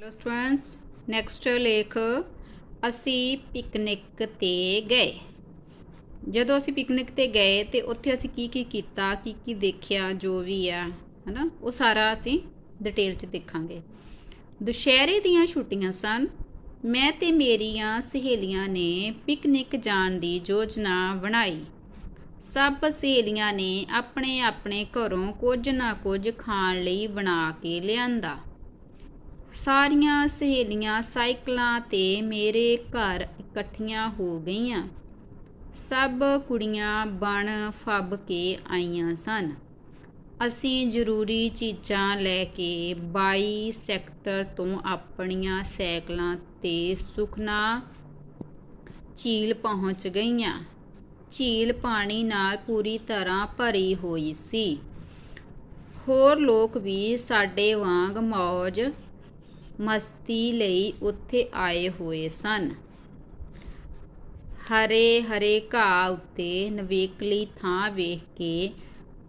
Hello students next ਲੇਖ, ਅਸੀਂ picnic ਤੇ ਗਏ। ਜਦੋਂ ਅਸੀਂ ਪਿਕਨਿਕ ਤੇ ਗਏ ਤੇ ਉੱਥੇ ਅਸੀਂ ਕੀ ਕੀ ਕੀਤਾ, ਕੀ ਕੀ ਦੇਖਿਆ, ਜੋ ਵੀ ਆ, ਹਨਾ, ਉਹ ਸਾਰਾ ਅਸੀਂ ਡਿਟੇਲ ਚ ਦੇਖਾਂਗੇ। ਦੁਸ਼ਹਿਰੇ ਦੀਆਂ ਛੁੱਟੀਆਂ ਸਨ। ਮੈਂ ਤੇ ਮੇਰੀਆਂ ਸਹੇਲੀਆਂ ਨੇ ਪਿਕਨਿਕ ਜਾਣ ਦੀ ਯੋਜਨਾ ਬਣਾਈ। ਸਭ ਸਹੇਲੀਆਂ ਨੇ ਆਪਣੇ ਆਪਣੇ ਘਰੋਂ ਕੁਝ ਨਾ ਕੁਝ ਖਾਣ ਲਈ ਬਣਾ ਕੇ ਲਿਆਂਦਾ। ਸਾਰੀਆਂ ਸਹੇਲੀਆਂ ਸਾਈਕਲਾਂ ਤੇ ਮੇਰੇ ਘਰ ਇਕੱਠੀਆਂ ਹੋ ਗਈਆਂ। ਸਭ ਕੁੜੀਆਂ ਬਣ ਫੱਬ ਕੇ ਆਈਆਂ ਸਨ। ਅਸੀਂ ਜ਼ਰੂਰੀ ਚੀਜ਼ਾਂ ਲੈ ਕੇ 22 ਸੈਕਟਰ ਤੋਂ ਆਪਣੀਆਂ ਸਾਈਕਲਾਂ ਤੇ ਸੁਖਨਾ ਝੀਲ ਪਹੁੰਚ ਗਈਆਂ। ਝੀਲ ਪਾਣੀ ਨਾਲ ਪੂਰੀ ਤਰ੍ਹਾਂ ਭਰੀ ਹੋਈ ਸੀ। ਹੋਰ ਲੋਕ ਵੀ ਸਾਡੇ ਵਾਂਗ ਮੌਜ ਮਸਤੀ ਲਈ ਉੱਥੇ ਆਏ ਹੋਏ ਸਨ। ਹਰੇ ਹਰੇ ਘਾਹ ਉੱਤੇ ਨਵੇਕਲੀ ਥਾਂ ਵੇਖ ਕੇ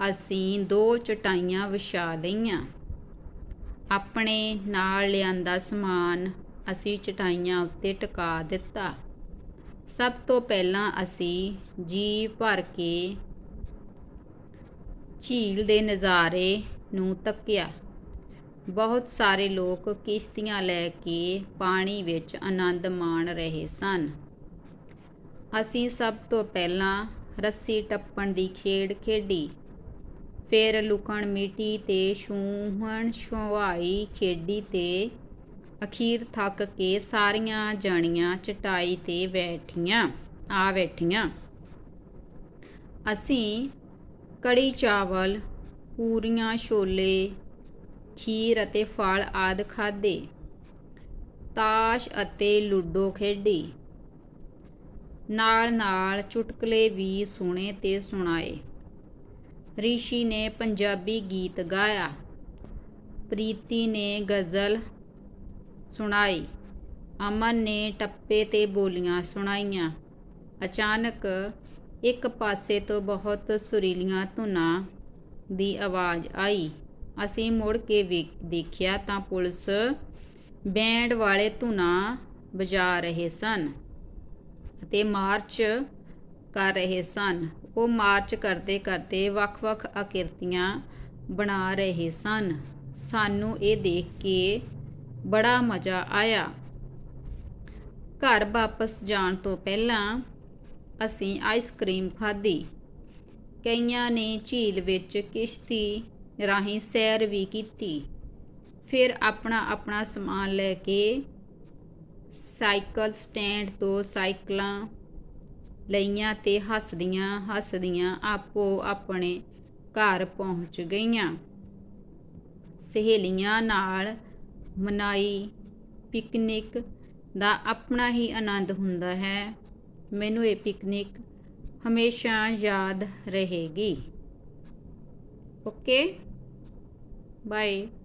ਅਸੀਂ ਦੋ ਚਟਾਈਆਂ ਵਿਛਾ ਲਈਆਂ। ਆਪਣੇ ਨਾਲ ਲਿਆਂਦਾ ਸਮਾਨ ਅਸੀਂ ਚਟਾਈਆਂ ਉੱਤੇ ਟਿਕਾ ਦਿੱਤਾ। ਸਭ ਤੋਂ ਪਹਿਲਾਂ ਅਸੀਂ ਜੀ ਭਰ ਕੇ ਝੀਲ ਦੇ ਨਜ਼ਾਰੇ ਨੂੰ ਤੱਕਿਆ। ਬਹੁਤ ਸਾਰੇ ਲੋਕ ਕਿਸ਼ਤੀਆਂ ਲੈ ਕੇ ਪਾਣੀ ਵਿੱਚ ਆਨੰਦ ਮਾਣ ਰਹੇ ਸਨ। ਅਸੀਂ ਸਭ ਤੋਂ ਪਹਿਲਾਂ ਰੱਸੀ ਟੱਪਣ ਦੀ ਖੇਡ ਖੇਡੀ। ਫਿਰ ਲੁਕਣ ਮੀਟੀ ਤੇ ਛੂਹਣ ਛੁਹਾਈ ਖੇਡੀ ਤੇ ਅਖੀਰ ਥੱਕ ਕੇ ਸਾਰੀਆਂ ਜਣੀਆਂ ਚਟਾਈ ਤੇ ਬੈਠੀਆਂ, ਆ ਬੈਠੀਆਂ। ਅਸੀਂ ਕੜੀ ਚਾਵਲ, ਪੂਰੀਆਂ ਛੋਲੇ ਖੀਰ ਅਤੇ ਫਲ ਆਦਿ ਖਾਦੇ ਤਾਸ਼ ਅਤੇ ਲੂਡੋ ਖੇਡੀ। ਨਾਲ ਨਾਲ ਚੁਟਕਲੇ ਵੀ ਸੁਣੇ ਤੇ ਸੁਣਾਏ। ਰਿਸ਼ੀ ਨੇ ਪੰਜਾਬੀ ਗੀਤ ਗਾਇਆ। ਪ੍ਰੀਤੀ ਨੇ ਗਜ਼ਲ ਸੁਣਾਈ। ਅਮਨ ਨੇ ਟੱਪੇ ਤੇ ਬੋਲੀਆਂ ਸੁਣਾਈਆਂ। ਅਚਾਨਕ ਇੱਕ ਪਾਸੇ ਤੋਂ ਬਹੁਤ ਸੁਰੀਲੀਆਂ ਧੁਨਾਂ ਦੀ ਆਵਾਜ਼ ਆਈ। ਅਸੀਂ ਮੁੜ ਕੇ ਦੇਖਿਆ ਤਾਂ ਪੁਲਿਸ ਬੈਂਡ ਵਾਲੇ ਧੁਨਾਂ ਵਜਾ ਰਹੇ ਸਨ ਅਤੇ ਮਾਰਚ ਕਰ ਰਹੇ ਸਨ। ਉਹ ਮਾਰਚ ਕਰਦੇ ਕਰਦੇ ਵੱਖ-ਵੱਖ ਆਕਿਰਤੀਆਂ ਬਣਾ ਰਹੇ ਸਨ। ਸਾਨੂੰ ਇਹ ਦੇਖ ਕੇ ਬੜਾ ਮਜ਼ਾ ਆਇਆ। ਘਰ ਵਾਪਸ ਜਾਣ ਤੋਂ ਪਹਿਲਾਂ ਅਸੀਂ ਆਈਸਕ੍ਰੀਮ ਖਾਧੀ। ਕਈਆਂ ਨੇ ਝੀਲ ਵਿੱਚ ਕਿਸ਼ਤੀ ਰਾਹੀਂ ਸੈਰ ਵੀ ਕੀਤੀ। ਫਿਰ ਆਪਣਾ ਆਪਣਾ ਸਮਾਨ ਲੈ ਕੇ ਸਾਈਕਲ ਸਟੈਂਡ ਤੋਂ ਸਾਈਕਲਾਂ ਲਈਆਂ ਤੇ ਹੱਸਦੀਆਂ ਹੱਸਦੀਆਂ ਆਪੋ ਆਪਣੇ ਘਰ ਪਹੁੰਚ ਗਈਆਂ। ਸਹੇਲੀਆਂ ਨਾਲ ਮਨਾਈ ਪਿਕਨਿਕ ਦਾ ਆਪਣਾ ਹੀ ਆਨੰਦ ਹੁੰਦਾ ਹੈ। ਮੈਨੂੰ ਇਹ ਪਿਕਨਿਕ ਹਮੇਸ਼ਾ ਯਾਦ ਰਹੇਗੀ। ਓਕੇ। Bye.